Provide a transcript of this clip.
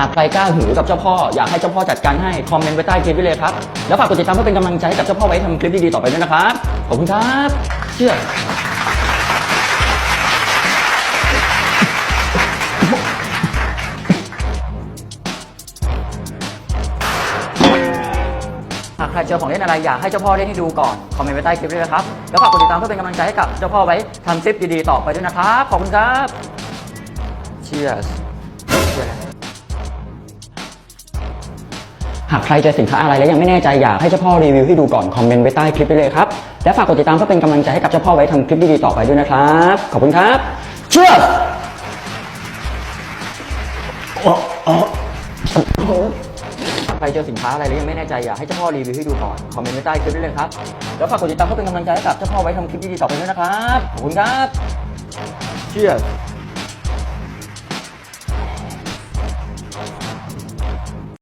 หากใครกล้าหือกับเจ้าพ่ออยากให้เจ้าพ่อจัดการให้ คอมเมนต์ไว้ใต้คลิปไว้เลยครับ แล้วฝากกดติดตามเพื่อเป็นกำลังใจให้กับเจ้าพ่อไว้ทำคลิปดีๆต่อไปด้วยนะครับ ขอบคุณครับ เชื่อหากใครเจอของเล่นอะไรอยากให้เจ้าพ่อเล่นให้ดูก่อน คอมเมนต์ไว้ใต้คลิปด้วยนะครับ แล้วฝากกดติดตามเพื่อเป็นกำลังใจให้กับเจ้าพ่อไว้ทำคลิปดีๆต่อไปด้วยนะครับ ขอบคุณครับ Cheers หากใครเจอสินค้าอะไรแล้วยังไม่แน่ใจอยากให้เจ้าพ่อรีวิวให้ดูก่อนคอมเมนต์ไว้ใต้คลิปได้เลยครับ และฝากกดติดตามเพื่อเป็นกำลังใจให้กับเจ้าพ่อไว้ทำคลิปดีๆต่อไปด้วยนะครับ ขอบคุณครับ Cheers ใครเจอสินค้าอะไรแล้วยังไม่แน่ใจอยากให้เจ้าพ่อรีวิวให้ดูก่อนคอมเมนต์ไว้ใต้คลิปได้เลยครับ แล้วฝากกดติดตามเพื่อเป็นกำลังใจให้กับเจ้าพ่อไว้ทำคลิปดีๆต่อไปด้วยนะครับ ขอบคุณครับ Cheers